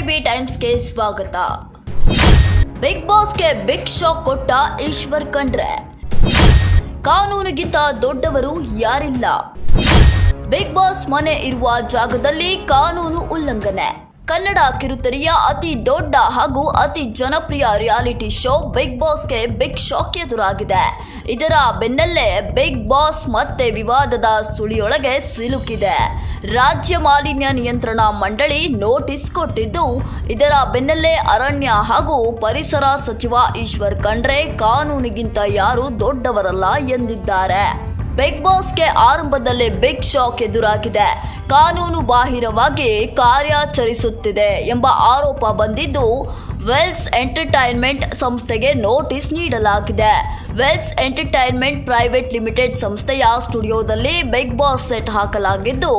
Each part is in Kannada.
ಟೈಮ್ಸ್ಗೆ ಸ್ವಾಗತ. ಬಿಗ್ ಬಾಸ್ಗೆ ಬಿಗ್ ಶಾಕ್ ಕೊಟ್ಟ ಈಶ್ವರ್ ಖಂಡ್ರೆ. ಕಾನೂನಿಗಿಂತ ದೊಡ್ಡವರು ಯಾರಿಲ್ಲ? ಬಿಗ್ ಬಾಸ್ ಮನೆ ಇರುವ ಜಾಗದಲ್ಲಿ ಕಾನೂನು ಉಲ್ಲಂಘನೆ. ಕನ್ನಡ ಕಿರುತೆರೆಯ ಅತಿ ದೊಡ್ಡ ಹಾಗೂ ಅತಿ ಜನಪ್ರಿಯ ರಿಯಾಲಿಟಿ ಶೋ ಬಿಗ್ ಬಾಸ್ಗೆ ಬಿಗ್ ಶಾಕ್ ಎದುರಾಗಿದೆ. ಇದರ ಬೆನ್ನಲ್ಲೇ ಬಿಗ್ ಬಾಸ್ ಮತ್ತೆ ವಿವಾದದ ಸುಳಿಯೊಳಗೆ ಸಿಲುಕಿದೆ. ರಾಜ್ಯ ಮಾಲಿನ್ಯ ನಿಯಂತ್ರಣ ಮಂಡಳಿ ನೋಟಿಸ್ ಕೊಟ್ಟಿದ್ದು, ಇದರ ಬೆನ್ನಲ್ಲೇ ಅರಣ್ಯ ಹಾಗೂ ಪರಿಸರ ಸಚಿವ ಈಶ್ವರ್ ಖಂಡ್ರೆ ಕಾನೂನಿಗಿಂತ ಯಾರು ದೊಡ್ಡವರಲ್ಲ ಎಂದಿದ್ದಾರೆ. ಬಿಗ್ ಬಾಸ್ಗೆ ಆರಂಭದಲ್ಲೇ ಬಿಗ್ ಶಾಕ್ ಎದುರಾಗಿದೆ. ಕಾನೂನು ಬಾಹಿರವಾಗಿ ಕಾರ್ಯಾಚರಿಸುತ್ತಿದೆ ಎಂಬ ಆರೋಪ ಬಂದಿದ್ದು ವೆಲ್ಸ್ ಎಂಟರ್ಟೈನ್ಮೆಂಟ್ ಸಂಸ್ಥೆಗೆ ನೋಟಿಸ್ ನೀಡಲಾಗಿದೆ. ವೆಲ್ಸ್ ಎಂಟರ್ಟೈನ್ಮೆಂಟ್ ಪ್ರೈವೇಟ್ ಲಿಮಿಟೆಡ್ ಸಂಸ್ಥೆಯ ಸ್ಟುಡಿಯೋದಲ್ಲಿ ಬಿಗ್ ಬಾಸ್ ಸೆಟ್ ಹಾಕಲಾಗಿದ್ದು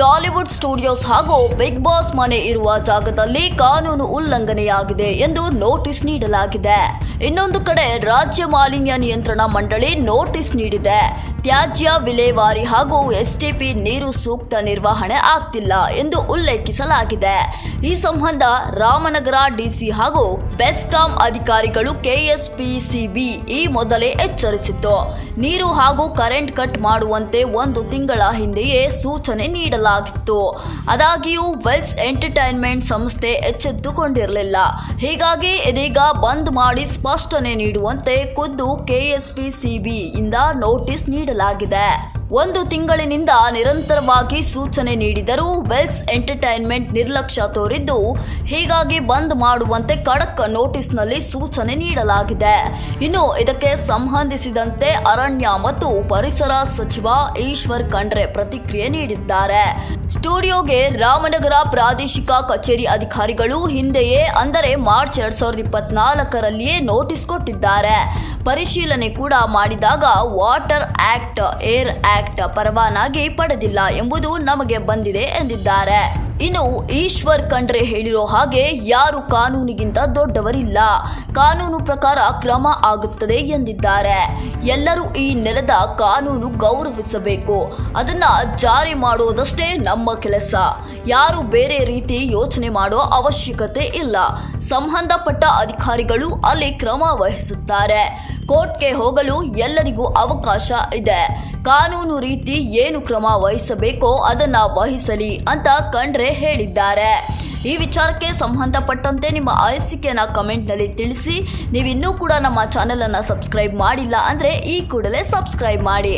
ಜಾಲಿವುಡ್ ಸ್ಟುಡಿಯೋಸ್ ಹಾಗೂ ಬಿಗ್ ಬಾಸ್ ಮನೆ ಇರುವ ಜಾಗದಲ್ಲಿ ಕಾನೂನು ಉಲ್ಲಂಘನೆಯಾಗಿದೆ ಎಂದು ನೋಟಿಸ್ ನೀಡಲಾಗಿದೆ. ಇನ್ನೊಂದು ಕಡೆ ರಾಜ್ಯ ಮಾಲಿನ್ಯ ನಿಯಂತ್ರಣ ಮಂಡಳಿ ನೋಟಿಸ್ ನೀಡಿದೆ. ತ್ಯಾಜ್ಯ ವಿಲೇವಾರಿ ಹಾಗೂ ಎಸ್ಟಿಪಿ ನೀರು ಸೂಕ್ತ ನಿರ್ವಹಣೆ ಆಗ್ತಿಲ್ಲ ಎಂದು ಉಲ್ಲೇಖಿಸಲಾಗಿದೆ. ಈ ಸಂಬಂಧ ರಾಮನಗರ ಡಿಸಿ ಹಾಗೂ ಬೆಸ್ಕಾಂ ಅಧಿಕಾರಿಗಳು ಕೆಎಸ್ಪಿಸಿಬಿ ಈ ಮೊದಲೇ ಎಚ್ಚರಿಸಿತ್ತು. ನೀರು ಹಾಗೂ ಕರೆಂಟ್ ಕಟ್ ಮಾಡುವಂತೆ ಒಂದು ತಿಂಗಳ ಹಿಂದೆಯೇ ಸೂಚನೆ ನೀಡಲಾಗಿತ್ತು. ಆದಾಗ್ಯೂ ವೆಲ್ಸ್ ಎಂಟರ್ಟೈನ್ಮೆಂಟ್ ಸಂಸ್ಥೆ ಎಚ್ಚೆತ್ತುಕೊಂಡಿರಲಿಲ್ಲ. ಹೀಗಾಗಿ ಇದೀಗ ಬಂದ್ ಮಾಡಿ ಸ್ಪಷ್ಟನೆ ನೀಡುವಂತೆ ಖುದ್ದು ಕೆಎಸ್ಪಿಸಿಬಿ ಇಂದ ನೋಟಿಸ್ ನೀಡಲಾಗಿದೆ. ಒಂದು ತಿಂಗಳಿನಿಂದ ನಿರಂತರವಾಗಿ ಸೂಚನೆ ನೀಡಿದರೂ ವೆಲ್ಸ್ ಎಂಟರ್ಟೈನ್ಮೆಂಟ್ ನಿರ್ಲಕ್ಷ್ಯ ತೋರಿದ್ದು, ಹೀಗಾಗಿ ಬಂದ್ ಮಾಡುವಂತೆ ಖಡಕ್ ನೋಟಿಸ್ನಲ್ಲಿ ಸೂಚನೆ ನೀಡಲಾಗಿದೆ. ಇನ್ನು ಇದಕ್ಕೆ ಸಂಬಂಧಿಸಿದಂತೆ ಅರಣ್ಯ ಮತ್ತು ಪರಿಸರ ಸಚಿವ ಈಶ್ವರ್ ಖಂಡ್ರೆ ಪ್ರತಿಕ್ರಿಯೆ ನೀಡಿದ್ದಾರೆ. ಸ್ಟುಡಿಯೋಗೆ ರಾಮನಗರ ಪ್ರಾದೇಶಿಕ ಕಚೇರಿ ಅಧಿಕಾರಿಗಳು ಹಿಂದೆಯೇ, ಅಂದರೆ ಮಾರ್ಚ್ ಎರಡ್ ಸಾವಿರದ ಇಪ್ಪತ್ನಾಲ್ಕರಲ್ಲಿಯೇ ನೋಟಿಸ್ ಕೊಟ್ಟಿದ್ದಾರೆ. ಪರಿಶೀಲನೆ ಕೂಡ ಮಾಡಿದಾಗ ವಾಟರ್ ಆಕ್ಟ್, ಏರ್ ಆಕ್ಟ್ ಪರವಾನಗಿ ಪಡೆದಿಲ್ಲ ಎಂಬುದು ನಮಗೆ ಬಂದಿದೆ ಎಂದಿದ್ದಾರೆ. ಇನ್ನು ಈಶ್ವರ್ ಖಂಡ್ರೆ ಹೇಳಿರೋ ಹಾಗೆ ಯಾರು ಕಾನೂನಿಗಿಂತ ದೊಡ್ಡವರಿಲ್ಲ. ಕಾನೂನು ಪ್ರಕಾರ ಕ್ರಮ ಆಗುತ್ತದೆ ಎಂದಿದ್ದಾರೆ. ಎಲ್ಲರೂ ಈ ನೆಲದ ಕಾನೂನು ಗೌರವಿಸಬೇಕು. ಅದನ್ನ ಜಾರಿ ಮಾಡೋದಷ್ಟೇ ನಮ್ಮ ಕೆಲಸ. ಯಾರು ಬೇರೆ ರೀತಿ ಯೋಚನೆ ಮಾಡೋ ಅವಶ್ಯಕತೆ ಇಲ್ಲ. ಸಂಬಂಧಪಟ್ಟ ಅಧಿಕಾರಿಗಳು ಅಲ್ಲಿ ಕ್ರಮ ವಹಿಸುತ್ತಾರೆ. ಕೋರ್ಟ್ಗೆ ಹೋಗಲು ಎಲ್ಲರಿಗೂ ಅವಕಾಶ ಇದೆ. ಕಾನೂನು ರೀತಿ ಏನು ಕ್ರಮ ವಹಿಸಬೇಕೋ ಅದನ್ನ ವಹಿಸಲಿ ಅಂತ ಕಂಡ್ರೆ ಹೇಳಿದ್ದಾರೆ. ಈ ವಿಚಾರಕ್ಕೆ ಸಂಬಂಧಪಟ್ಟಂತೆ ನಿಮ್ಮ ಅನಿಸಿಕೆಯನ್ನು ಕಮೆಂಟ್ನಲ್ಲಿ ತಿಳಿಸಿ. ನೀವಿನ್ನೂ ಕೂಡ ನಮ್ಮ ಚಾನೆಲನ್ನು ಸಬ್ಸ್ಕ್ರೈಬ್ ಮಾಡಿಲ್ಲ ಅಂದರೆ ಈ ಕೂಡಲೇ ಸಬ್ಸ್ಕ್ರೈಬ್ ಮಾಡಿ.